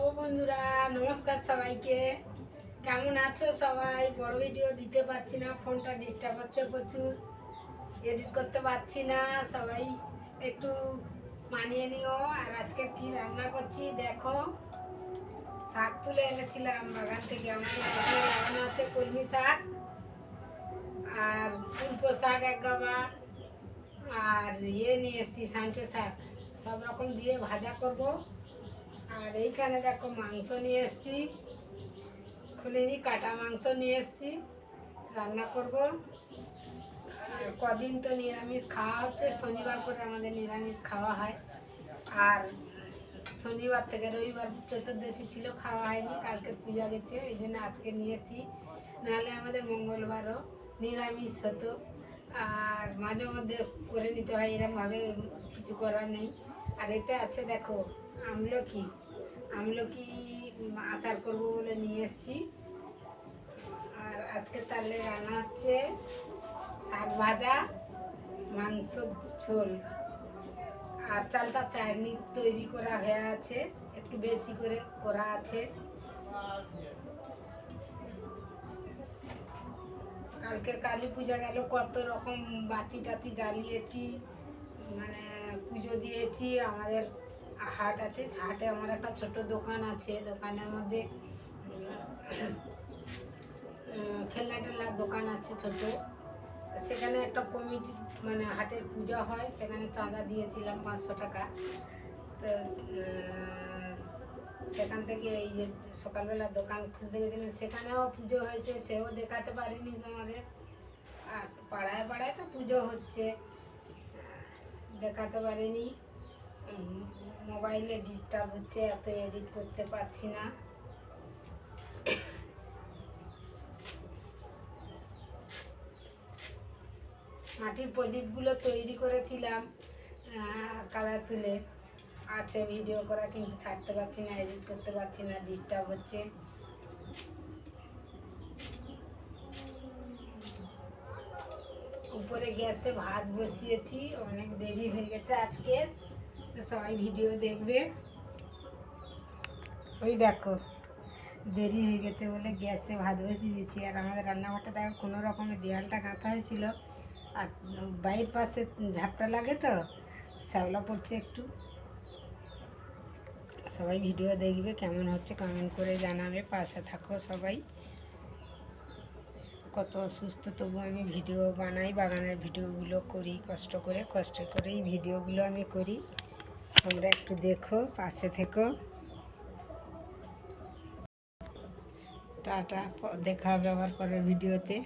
Hello বন্ধুরা, নমস্কার সবাইকে। কেমন আছো সবাই? বড় ভিডিও দিতে পারছি না ফোনটা ডিস্টার্ব হচ্ছে প্রচুর। এডিট করতে পারছি না, সবাই একটু মানিয়ে নিও। আর আজকে কি রান্না করছি দেখো। শাক তুলে এনেছিলাম, বাগান থেকে আমাদের লাগানো আছে কলমি শাক। আর ফুলকো শাক এক গাবা আর ইয়ে নিয়ে এসেছি শাক। সব রকম দিয়ে ভাজা করব। আর এইখানে দেখো মাংস নিয়ে এসেছি। খুলিনি, কাটা মাংস নিয়ে এসেছি। রান্না করব। আর কদিন তো নিরামিষ খাওয়া হচ্ছে, শনিবার করে আমাদের নিরামিষ খাওয়া হয়। আর শনিবার থেকে রবিবার চতুর্দশী ছিল, খাওয়া হয়নি, কালকে পূজা গেছে, এই জন্য আজকে নিয়ে এসেছি। নাহলে আমাদের মঙ্গলবারও নিরামিষ হতো। আর মাঝে মধ্যে করে নিতে হয়, এরমভাবে কিছু করার নেই। আর এতে আছে দেখো আমলকি। আমলকি আচার করব বলে নিয়ে এসেছি। আর আজকে তাহলে রান্না হচ্ছে শাক ভাজা, মাংস, ঝোল। আর চালটা চাটনি তৈরি করা হয়ে আছে, একটু বেশি করে করা আছে। কালকে কালী পূজা গেল, কত রকম বাতি টাতি জ্বালিয়েছি মানে পুজো দিয়েছি, আমাদের হাট আছে, হাটে আমার একটা ছোট দোকান আছে। দোকানের মধ্যে খেলনা টেলনার দোকান আছে ছোট। সেখানে একটা কমিটি মানে হাটের পূজা হয়, সেখানে চাঁদা দিয়েছিলাম পাঁচশো টাকা। তো সেখান থেকে এই যে সকালবেলা দোকান খুলতে গেছিলাম, সেখানেও পুজো হয়েছে, সেও দেখাতে পারিনি তোমাদের। আর পাড়ায় পাড়ায় তো পুজো হচ্ছে, দেখাতে পারিনি। মোবাইলে ডিস্টার্ব হচ্ছে, এত এডিট করতে পারছি না। মাটির প্রদীপগুলো তৈরি করেছিলাম কালার তুলে। আছে ভিডিও করা, কিন্তু ছাড়তে পারছি না এডিট করতে পারছি না ডিস্টার্ব হচ্ছে। উপরে গ্যাসে ভাত বসিয়েছি, অনেক দেরি হয়ে গেছে আজকে তো সবাই ভিডিও দেখবে। ওই দেখো, দেরি হয়ে গেছে বলে গ্যাসে ভাত বসিয়ে দিয়েছি। আর আমাদের রান্নাঘরটা দেখো, কোনো রকমের দেয়ালটা গাঁথা হয়েছিল। আর বাইর পাশে ঝাপটা লাগে তো, শ্যাওলা পড়ছে একটু। সবাই ভিডিও দেখবে, কেমন হচ্ছে কমেন্ট করে জানাবে। পাশে থাকো সবাই। কত অসুস্থ, তবু আমি ভিডিও বানাই, বাগানের ভিডিওগুলো করি, কষ্ট করে, কষ্ট করেই ভিডিওগুলো আমি করি। তোমরা একটু দেখো পাশে থেকো। টাটা দেখা ব্যবহার পরের ভিডিওতে।